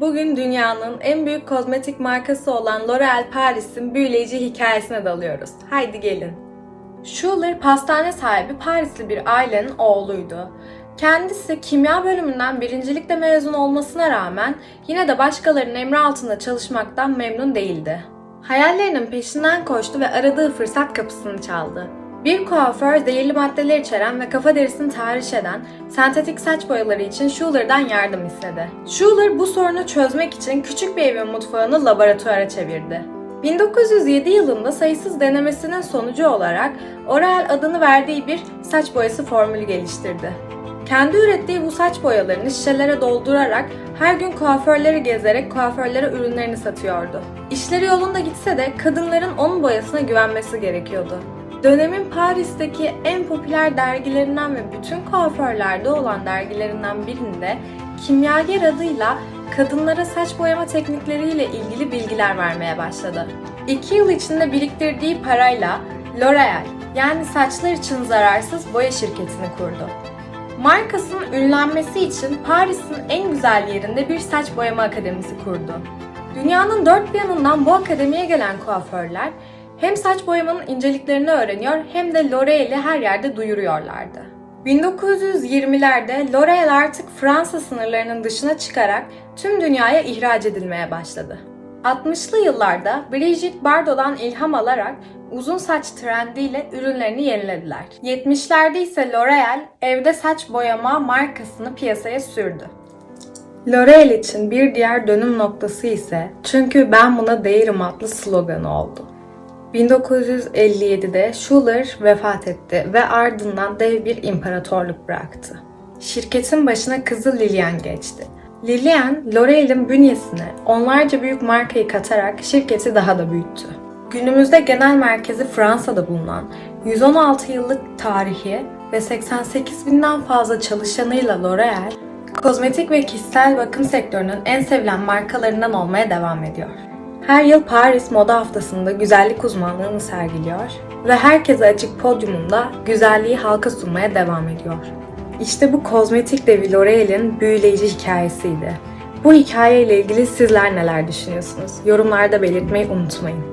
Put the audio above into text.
Bugün dünyanın en büyük kozmetik markası olan L'Oréal Paris'in büyüleyici hikayesine dalıyoruz. Haydi gelin. Schuller pastane sahibi Parisli bir ailenin oğluydu. Kendisi kimya bölümünden birincilikle mezun olmasına rağmen yine de başkalarının emri altında çalışmaktan memnun değildi. Hayallerinin peşinden koştu ve aradığı fırsat kapısını çaldı. Bir kuaför zehirli maddeler içeren ve kafa derisini tahriş eden sentetik saç boyaları için Schuller'dan yardım istedi. Schuller bu sorunu çözmek için küçük bir evin mutfağını laboratuvara çevirdi. 1907 yılında sayısız denemesinin sonucu olarak Oral adını verdiği bir saç boyası formülü geliştirdi. Kendi ürettiği bu saç boyalarını şişelere doldurarak her gün kuaförleri gezerek kuaförlere ürünlerini satıyordu. İşleri yolunda gitse de kadınların onun boyasına güvenmesi gerekiyordu. Dönemin Paris'teki en popüler dergilerinden ve bütün kuaförlerde olan dergilerinden birinde Kimyager adıyla kadınlara saç boyama teknikleriyle ilgili bilgiler vermeye başladı. İki yıl içinde biriktirdiği parayla L'Oréal yani saçlar için zararsız boya şirketini kurdu. Markasının ünlenmesi için Paris'in en güzel yerinde bir saç boyama akademisi kurdu. Dünyanın dört bir yanından bu akademiye gelen kuaförler hem saç boyamanın inceliklerini öğreniyor hem de L'Oréal'i her yerde duyuruyorlardı. 1920'lerde L'Oréal artık Fransa sınırlarının dışına çıkarak tüm dünyaya ihraç edilmeye başladı. 60'lı yıllarda Brigitte Bardot'dan ilham alarak uzun saç trendiyle ürünlerini yenilediler. 70'lerde ise L'Oréal evde saç boyama markasını piyasaya sürdü. L'Oréal için bir diğer dönüm noktası ise çünkü ben buna değerim adlı sloganı oldu. 1957'de Schuller vefat etti ve ardından dev bir imparatorluk bıraktı. Şirketin başına kızı Lilian geçti. Lilian, L'Oréal'in bünyesine onlarca büyük markayı katarak şirketi daha da büyüttü. Günümüzde genel merkezi Fransa'da bulunan 116 yıllık tarihi ve 88 binden fazla çalışanıyla L'Oréal, kozmetik ve kişisel bakım sektörünün en sevilen markalarından olmaya devam ediyor. Her yıl Paris Moda Haftası'nda güzellik uzmanlığını sergiliyor ve herkese açık podyumunda güzelliği halka sunmaya devam ediyor. İşte bu kozmetik devi L'Oréal'in büyüleyici hikayesiydi. Bu hikayeyle ilgili sizler neler düşünüyorsunuz? Yorumlarda belirtmeyi unutmayın.